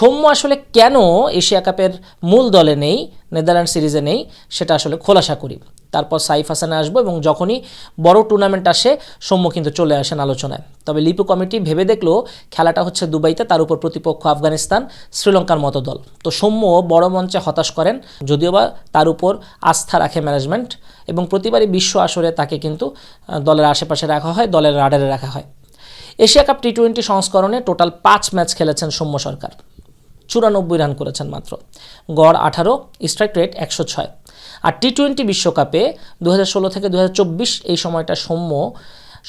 সৌম্য আসলে কেন এশিয়া কাপের মূল দলে নেই, নেদারল্যান্ড সিরিজে নেই, সেটা আসলে খোলাসা করি। তারপর সাইফ হাসানে আসব এবং যখনই বড় টুর্নামেন্ট আসে, সৌম্য কিন্তু চলে আসেন আলোচনায়। তবে লিপু কমিটি ভেবে দেখল, খেলাটা হচ্ছে দুবাইতে, তার উপর প্রতিপক্ষ আফগানিস্তান, শ্রীলঙ্কার মতো দল। তো সৌম্য বড় মঞ্চে হতাশ করেন, যদিও বা তার উপর আস্থা রাখে ম্যানেজমেন্ট এবং প্রতিবারই বিশ্ব আসরে তাকে কিন্তু দলের আশেপাশে রাখা হয়, দলের রাডারে রাখা হয়। এশিয়া কাপ টি টোয়েন্টি সংস্করণে টোটাল পাঁচ ম্যাচ খেলেছেন সৌম্য সরকার। চুরানব্বই রান করেছেন মাত্র। গড় আঠারো স্ট্রাইক রেট একশো ছয়। আর টি টোয়েন্টি বিশ্বকাপে দু থেকে দু হাজার চব্বিশ এই সময়টা সৌম্য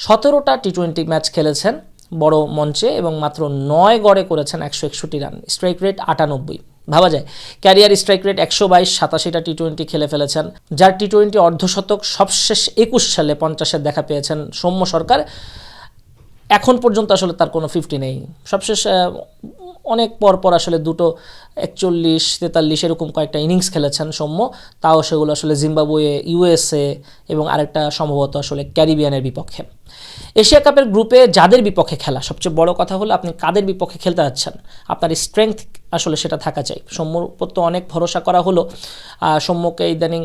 সতেরোটা টি টোয়েন্টি ম্যাচ খেলেছেন বড় মঞ্চে এবং মাত্র নয় গড়ে করেছেন একশো একষট্টি রান। স্ট্রাইক রেট আটানব্বই। ভাবা যায় ক্যারিয়ার স্ট্রাইক রেট একশো বাইশ, সাতাশিটা টি টোয়েন্টি খেলে ফেলেছেন, যার টি টোয়েন্টি অর্ধশতক সবশেষ একুশ সালে পঞ্চাশের দেখা পেয়েছেন সৌম্য সরকার। এখন পর্যন্ত আসলে তার কোনো ফিফটি নেই। সবশেষ অনেক পর পর আসলে দুটো একচল্লিশ, তেতাল্লিশ এরকম কয়েকটা ইনিংস খেলেছেন সৌম্য। তাও সেগুলো আসলে জিম্বাবুয়ে ইউএসএ এবং আরেকটা সম্ভবত আসলে ক্যারিবিয়ানের বিপক্ষে। এশিয়া কাপের গ্রুপে যাদের বিপক্ষে খেলা সবচেয়ে বড় কথা হলো আপনি কাদের বিপক্ষে খেলতে যাচ্ছেন? আপনার স্ট্রেংথ আসলে সেটা থাকা চাই। সৌম্যর উপর তো অনেক ভরসা করা হলো সৌম্যকে ইদানিং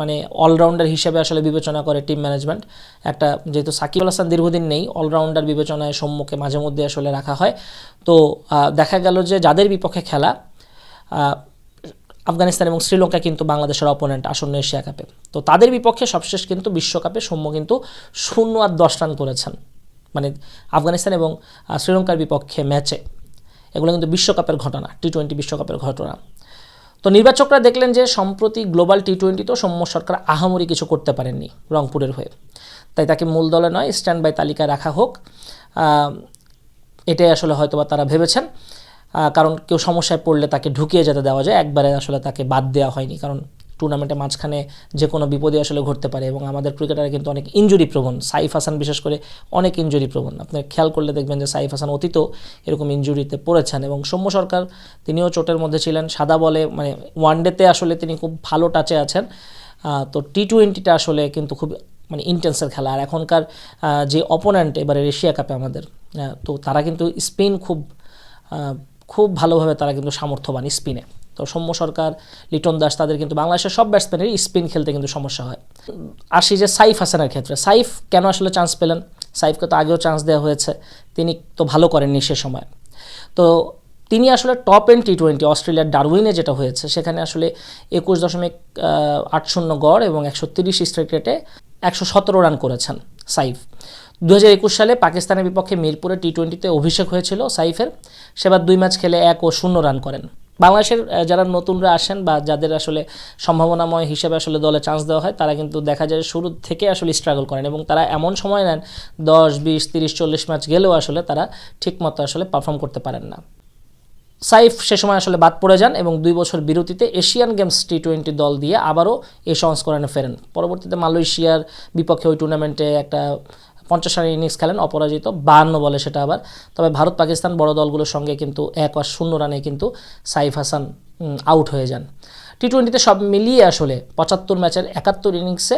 মানে অলরাউন্ডার হিসেবে আসলে বিবেচনা করে টিম ম্যানেজমেন্ট একটা যেহেতু সাকিব আল হাসান দীর্ঘদিন নেই অলরাউন্ডার বিবেচনায় সৌম্যকে মাঝে মধ্যে আসলে রাখা হয়। তো দেখা গেল যে যাদের বিপক্ষে খেলা আফগানিস্তান এবং শ্রীলঙ্কা কিন্তু বাংলাদেশের অপোনেন্ট আসন্ন এশিয়া কাপে তো তাদের বিপক্ষে সবশেষ কিন্তু বিশ্বকাপে সৌম্য কিন্তু শূন্য আর দশ রান করেছেন। মানে আফগানিস্তান এবং শ্রীলঙ্কার বিপক্ষে ম্যাচে এগুলো কিন্তু বিশ্বকাপের ঘটনা টি টোয়েন্টি বিশ্বকাপের ঘটনা। তো নির্বাচকরা দেখলেন যে সম্প্রতি গ্লোবাল টি টোয়েন্টিতেও সৌম্য সরকার আহামরি কিছু করতে পারেননি রংপুরের হয়ে। তাই তাকে মূল দলে নয় স্ট্যান্ড বাই তালিকায় রাখা হোক। এটাই আসলে হয়তোবা তারা ভেবেছেন। কারণ কেউ সমস্যায় পড়লে তাকে ঢুকিয়ে যেতে দেওয়া যায়। একবারে আসলে তাকে বাদ দেওয়া হয়নি। কারণ টুর্নামেন্টের মাঝখানে যে কোনো বিপদে আসলে ঘটতে পারে এবং আমাদের ক্রিকেটার কিন্তু অনেক ইঞ্জুরি প্রবণ সাইফ হাসান বিশেষ করে অনেক ইঞ্জুরি প্রবণ আপনি খেয়াল করলে দেখবেন যে সাইফ হাসান অতীত এরকম ইঞ্জুরিতে পড়েছেন এবং সৌম্য সরকার, তিনিও চোটের মধ্যে ছিলেন, সাদা বলে মানে ওয়ানডেতে আসলে তিনি খুব ভালো টাচে আছেন। তো টি টোয়েন্টিটা আসলে কিন্তু খুব মানে ইন্টেন্সের খেলা। আর এখনকার যে অপোনেন্ট এবারে এশিয়া কাপে আমাদের তো তারা কিন্তু স্পিন খুব খুব ভালোভাবে তারা কিন্তু সামর্থ্যবান স্পিনে। তো সৌম্য সরকার, লিটন দাস তাদের কিন্তু বাংলাদেশের সব ব্যাটসম্যানেরই স্পিন খেলতে কিন্তু সমস্যা হয়। আসি যে সাইফ হাসানের ক্ষেত্রে, সাইফ কেন আসলে চান্স পেলেন? সাইফকে তো আগেও চান্স দেওয়া হয়েছে, তিনি তো ভালো করেননি সে সময়। তো তিনি আসলে টপ এন্ড টি টোয়েন্টি অস্ট্রেলিয়ার ডারউইনে যেটা হয়েছে, সেখানে আসলে একুশ দশমিক আট শূন্য গড় এবং একশো তিরিশ স্ট্রাইক রেটে একশো সতেরো রান করেছেন সাইফ। দু হাজার একুশ সালে পাকিস্তানের বিপক্ষে মিরপুরে টি টোয়েন্টিতে অভিষেক হয়েছিল সাইফের, সেবার দুই ম্যাচ খেলে এক ও শূন্য রান করেন। বাংলাদেশের যারা নতুনরা আসেন বা যাদের আসলে সম্ভাবনাময় হিসেবে আসলে দলে চান্স দেওয়া হয়, তারা কিন্তু দেখা যায় শুরু থেকে আসলে স্ট্রাগল করেন এবং তারা এমন সময় নেন, দশ, বিশ, তিরিশ, চল্লিশ ম্যাচ গেলেও আসলে তারা ঠিকমতো আসলে পারফর্ম করতে পারেন না। সাইফ সে সময় আসলে বাদ পড়ে যান এবং দুই বছর বিরতিতে এশিয়ান গেমস টি টোয়েন্টি দল দিয়ে আবারও এই সংস্করণে ফেরেন। পরবর্তীতে মালয়েশিয়ার বিপক্ষে ওই টুর্নামেন্টে একটা পঞ্চাশ রানের ইনিংস খেলেন, অপরাজিত বাহান্ন বলে সেটা আবার। তবে ভারত পাকিস্তান বড় দলগুলোর সঙ্গে কিন্তু এক আর শূন্য রানে কিন্তু সাইফ হাসান আউট হয়ে যান। টি টোয়েন্টিতে সব মিলিয়ে আসলে পঁচাত্তর ম্যাচের একাত্তর ইনিংসে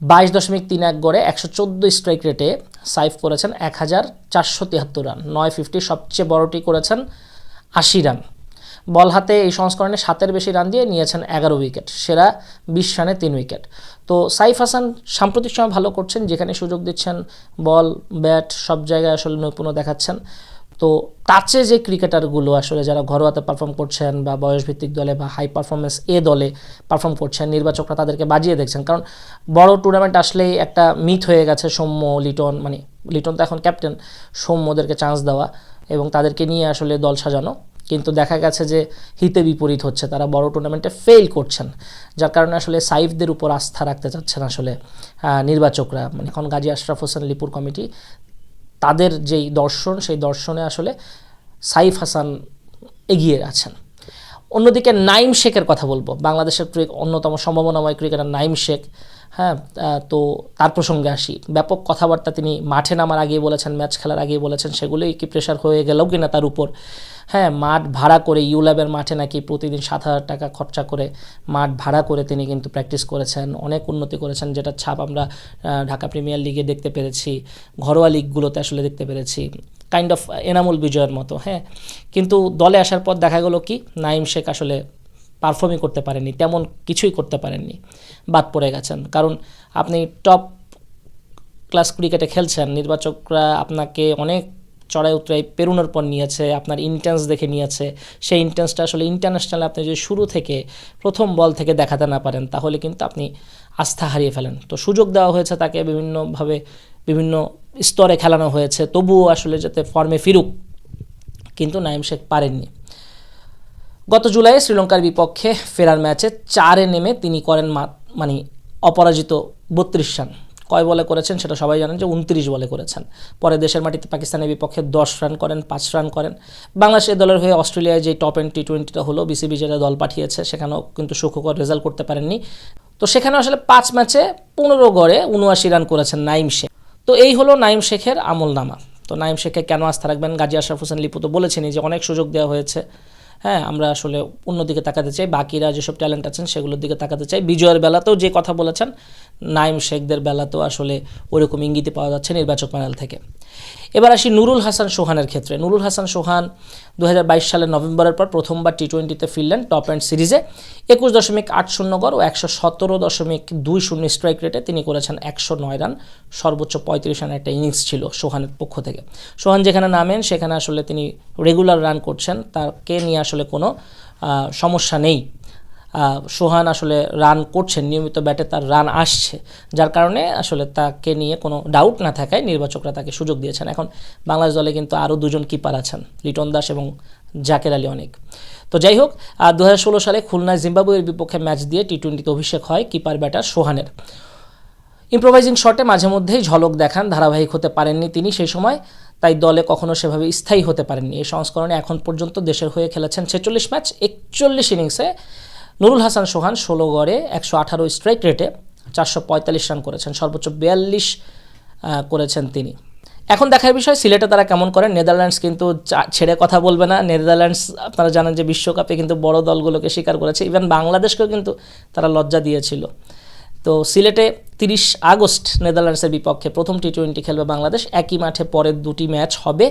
বাইশ দশমিক তিন এক গড়ে একশো চোদ্দ স্ট্রাইক রেটে সাইফ করেছেন এক হাজার চারশো তিয়াত্তর রান। নয় ফিফটি সবচেয়ে বড়টি করেছেন আশি রান। বল হাতে এই সংস্করণে সাতের বেশি রান দিয়ে নিয়েছেন এগারো উইকেট, সেরা বিশ রানে তিন উইকেট। তো সাইফ হাসান সাম্প্রতিক সময় ভালো করছেন, যেখানে সুযোগ দিচ্ছেন, বল, ব্যাট সব জায়গায় আসলে নৈপুণ্য দেখাচ্ছেন। তো টাচে যে ক্রিকেটারগুলো আসলে যারা ঘরোয়াতে পারফর্ম করছেন বা বয়সভিত্তিক দলে বা হাই পারফরমেন্স এ দলে পারফর্ম করছেন, নির্বাচকরা তাদেরকে বাজিয়ে দেখছেন। কারণ বড় টুর্নামেন্ট আসলেই একটা মিথ হয়ে গেছে সৌম্য লিটন মানে লিটন তো এখন ক্যাপ্টেন সৌম্যদেরকে চান্স দেওয়া। এবং তাদেরকে নিয়ে আসলে দল সাজানো। কিন্তু দেখা গেছে যে হিতে বিপরীত হচ্ছে, তারা বড় টুর্নামেন্টে ফেল করছেন, যার কারণে আসলে সাইফদের উপর আস্থা রাখতে চাচ্ছেন আসলে নির্বাচকরা। মানে এখন গাজী আশরাফ হোসেন লিপুর কমিটি, তাদের যেই দর্শন, সেই দর্শনে আসলে সাইফ হাসান এগিয়ে আছেন। অন্যদিকে নাইম শেখের কথা বলব। বাংলাদেশের অন্যতম সম্ভাবনাময় ক্রিকেটার নাইম শেখ হ্যাঁ তো তার প্রসঙ্গে আসি। ব্যাপক কথাবার্তা তিনি মাঠে নামার আগেই বলেছেন, ম্যাচ খেলার আগেই বলেছেন, সেগুলোই কি প্রেশার হয়ে গেল কিনা তার উপর। হ্যাঁ মাঠ ভাড়া করে ইউল্যাবের মাঠে নাকি প্রতিদিন সাত হাজার টাকা খরচা করে মাঠ ভাড়া করে তিনি কিন্তু প্র্যাকটিস করেছেন, অনেক উন্নতি করেছেন যেটা ছাপ আমরা ঢাকা প্রিমিয়ার লিগে দেখতে পেরেছি, ঘরোয়া লিগগুলোতে আসলে দেখতে পেরেছি। কাইন্ড অফ এনামুল বিজয়ের মতো হ্যাঁ? কিন্তু দলে আসার পর দেখা গেলো কি নাইম শেখ আসলে পারফর্মই করতে পারেননি তেমন কিছুই করতে পারেননি, বাদ পড়ে গেছেন। কারণ আপনি টপ ক্লাস ক্রিকেটে খেলছেন, নির্বাচকরা আপনাকে অনেক চড়াই উতরাই পেরোনোর পর নিয়েছে, আপনার ইন্টেন্স দেখে নিয়েছে। সেই ইন্টেন্সটা আসলে ইন্টারন্যাশনালে আপনি যদি শুরু থেকে প্রথম বল থেকে দেখাতে না পারেন, তাহলে কিন্তু আপনি আস্থা হারিয়ে ফেলেন। তো সুযোগ দেওয়া হয়েছে তাকে বিভিন্নভাবে, বিভিন্ন স্তরে খেলানো হয়েছে, তবুও আসলে যাতে ফর্মে ফিরুক। কিন্তু নাইম শেখ পারেননি। গত জুলাইয়ে শ্রীলঙ্কার বিপক্ষে ফেরার ম্যাচে চারে নেমে তিনি করেন মানে অপরাজিত বত্রিশ রান। কয় বলে করেছেন সেটা সবাই জানেন যে উনত্রিশ বলে করেছেন। পরে দেশের মাটিতে পাকিস্তানের বিপক্ষে দশ রান করেন, পাঁচ রান করেন। বাংলাদেশ এই দলের হয়ে অস্ট্রেলিয়ায় যে টপ এন্ড টি টোয়েন্টিটা হলো, বিসিবি যেটা দল পাঠিয়েছে, সেখানেও কিন্তু সুখকর রেজাল্ট করতে পারেননি। তো সেখানে আসলে পাঁচ ম্যাচে পনেরো গড়ে উনআশি রান করেছেন নাইম শেখ। তো এই হলো নাইম শেখের আমলনামা। তো নাইম শেখে কেন আস্থা রাখবেন? গাজী আশরাফ হোসেন লিপু তো বলেছেনই যে অনেক সুযোগ দেওয়া হয়েছে। হ্যাঁ আমরা আসলে অন্যদিকে তাকাতে চাই, বাকিরা যেসব ট্যালেন্ট আছেন সেগুলোর দিকে তাকাতে চাই। বিজয়ের বেলাতেও যে কথা বলেছেন, নাইম শেখদের বেলাতেও আসলে ওরকম ইঙ্গিতে পাওয়া যাচ্ছে নির্বাচক প্যানেল থেকে। এবার আসি নুরুল হাসান সোহানের ক্ষেত্রে। নুরুল হাসান সোহান দু সালের নভেম্বরের পর প্রথমবার টি টোয়েন্টিতে ফিরলেন টপ অ্যান্ড সিরিজে একুশ দশমিক আট শূন্য গড় ও একশো সতেরো দশমিক দুই শূন্য স্ট্রাইক রেটে তিনি করেছেন একশো নয় রান, সর্বোচ্চ পঁয়ত্রিশ রানের একটা ইনিংস ছিল সোহানের পক্ষ থেকে। সোহান যেখানে নামেন, সেখানে আসলে তিনি রেগুলার রান করছেন, তাকে নিয়ে আসলে কোনো সমস্যা নেই। সোহান আসলে রান করছেন নিয়মিত ব্যাটে তার রান আসছে। যার কারণে আসলে তাকে নিয়ে কোনো ডাউট না থাকায় নির্বাচকরা তাকে সুযোগ দিয়েছেন। এখন বাংলাদেশ দলে কিন্তু আরও দুজন কিপার আছেন, লিটন দাস এবং জাকের আলী অনেক। তো যাই হোক দু হাজার ষোলো সালে খুলনায় জিম্বাবুয়ের বিপক্ষে ম্যাচ দিয়ে টি টোয়েন্টিতে অভিষেক হয় কিপার ব্যাটার সোহানের। ইম্প্রোভাইজিং শটে মাঝে মধ্যেই ঝলক দেখান, ধারাবাহিক হতে পারেননি তিনি সেই সময়, তাই দলে কখনো সেভাবে স্থায়ী হতে পারেননি। এই সংস্করণে এখন পর্যন্ত দেশের হয়ে খেলেছেন ছেচল্লিশ ম্যাচ একচল্লিশ ইনিংসে নুরুল হাসান সোহান ষোলো গড়ে একশো আঠারো স্ট্রাইক রেটে চারশো পঁয়তাল্লিশ রান করেছেন, সর্বোচ্চ বিয়াল্লিশ করেছেন তিনি। এখন দেখার বিষয়, সিলেটে তারা কেমন করেন? নেদারল্যান্ডস কিন্তু ছেড়ে কথা বলবে না। নেদারল্যান্ডস, আপনারা জানেন যে বিশ্বকাপে কিন্তু বড় দলগুলোকে স্বীকার করেছে। ইভেন বাংলাদেশকেও কিন্তু তারা লজ্জা দিয়েছিল। তো সিলেটে তিরিশ আগস্ট নেদারল্যান্ডসের বিপক্ষে প্রথম টি টোয়েন্টি খেলবে বাংলাদেশ। একই মাঠে পরের দুটি ম্যাচ হবে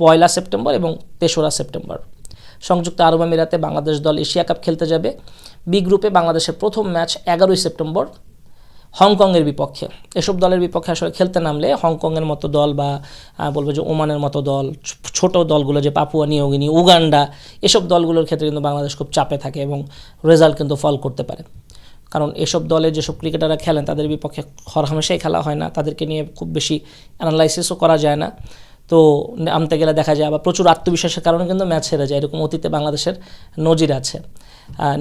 পয়লা সেপ্টেম্বর এবং তেসরা সেপ্টেম্বর। সংযুক্ত আরব আমিরাতে বাংলাদেশ দল এশিয়া কাপ খেলতে যাবে। বি গ্রুপে বাংলাদেশের প্রথম ম্যাচ এগারোই সেপ্টেম্বর হংকংয়ের বিপক্ষে। এসব দলের বিপক্ষে আসলে খেলতে নামলে হংকংয়ের মতো দল বা বলব যে ওমানের মতো দল ছোট দলগুলো যে পাপুয়া নিয়োগিনী, উগান্ডা, এসব দলগুলোর ক্ষেত্রে কিন্তু বাংলাদেশ খুব চাপে থাকে এবং রেজাল্ট কিন্তু ফল করতে পারে। কারণ এসব দলে যেসব ক্রিকেটাররা খেলেন, তাদের বিপক্ষে হরহামেশাই খেলা হয় না। তাদেরকে নিয়ে খুব বেশি অ্যানালাইসিসও করা যায় না। তো নামতে গেলে দেখা যায় আবার প্রচুর আত্মবিশ্বাসের কারণে কিন্তু ম্যাচ হেরে যায়। এরকম অতীতে বাংলাদেশের নজির আছে।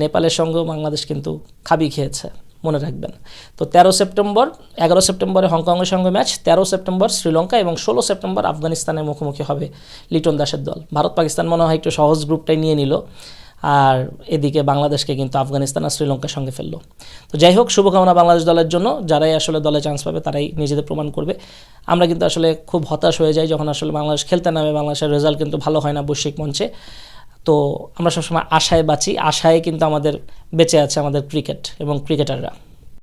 নেপালের সঙ্গেও বাংলাদেশ কিন্তু খাবি খেয়েছে, মনে রাখবেন। তো তেরো সেপ্টেম্বর, এগারো সেপ্টেম্বরে হংকংয়ের সঙ্গে ম্যাচ, তেরো সেপ্টেম্বর শ্রীলঙ্কা এবং ষোলো সেপ্টেম্বর আফগানিস্তানের মুখোমুখি হবে লিটন দাসের দল। ভারত পাকিস্তান মনে হয় একটু সহজ গ্রুপটাই নিয়ে নিল। আর এদিকে বাংলাদেশকে কিন্তু আফগানিস্তান আর শ্রীলঙ্কার সঙ্গে ফেলল। তো যাই হোক, শুভকামনা বাংলাদেশ দলের জন্য। যারাই আসলে দলে চান্স পাবে, তারাই নিজেদের প্রমাণ করবে। আমরা কিন্তু আসলে খুব হতাশ হয়ে যাই যখন আসলে বাংলাদেশ খেলতে নামে। বাংলাদেশের রেজাল্ট কিন্তু ভালো হয় না বৈশ্বিক মঞ্চে। তো আমরা সবসময় আশায় বাঁচি। আশায় কিন্তু আমাদের বেঁচে আছে আমাদের ক্রিকেট এবং ক্রিকেটাররা